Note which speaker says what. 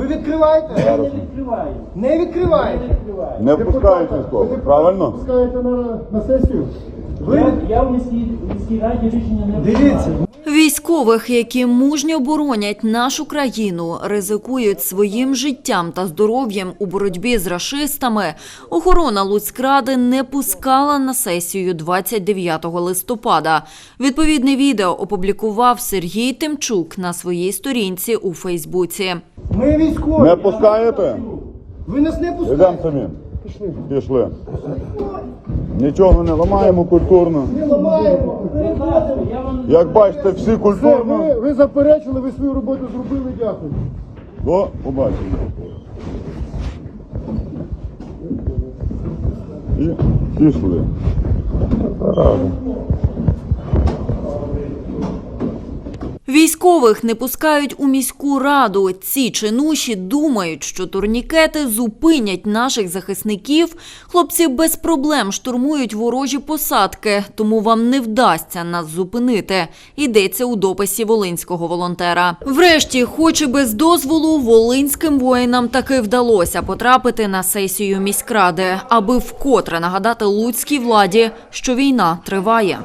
Speaker 1: Ви відкриваєте?
Speaker 2: Я не відкриваю.
Speaker 1: Не
Speaker 2: Не
Speaker 1: відкриваєте.
Speaker 2: відкриваю.
Speaker 3: Не впускають військових, правильно?
Speaker 4: Пускаєте на, на сесію?
Speaker 2: Я, я в міській, міській раді рішення не
Speaker 1: Дивіться,
Speaker 2: приймаю.
Speaker 5: Військових, які мужньо боронять нашу країну, ризикують своїм життям та здоров'ям у боротьбі з рашистами, охорона Луцькради не пускала на сесію 29 листопада. Відповідне відео опублікував Сергій Тимчук на своїй сторінці у Фейсбуці.
Speaker 1: Ми військові.
Speaker 3: Не пускаєте?
Speaker 1: Ви нас не
Speaker 3: Йдемо
Speaker 1: пускаєте.
Speaker 3: самі. Пішли. Нічого не ламаємо культурно.
Speaker 1: Ми ламаємо.
Speaker 3: Як бачите, всі
Speaker 4: Все, ви, ви заперечили, ви свою роботу зробили, дякую.
Speaker 3: До побачення. І пішли.
Speaker 5: Військових не пускають у міську раду. Ці чинуші думають, що турнікети зупинять наших захисників. Хлопці без проблем штурмують ворожі посадки, тому вам не вдасться нас зупинити. Йдеться у дописі волинського волонтера. Врешті, хоч і без дозволу, волинським воїнам таки вдалося потрапити на сесію міськради, аби вкотре нагадати луцькій владі, що війна триває.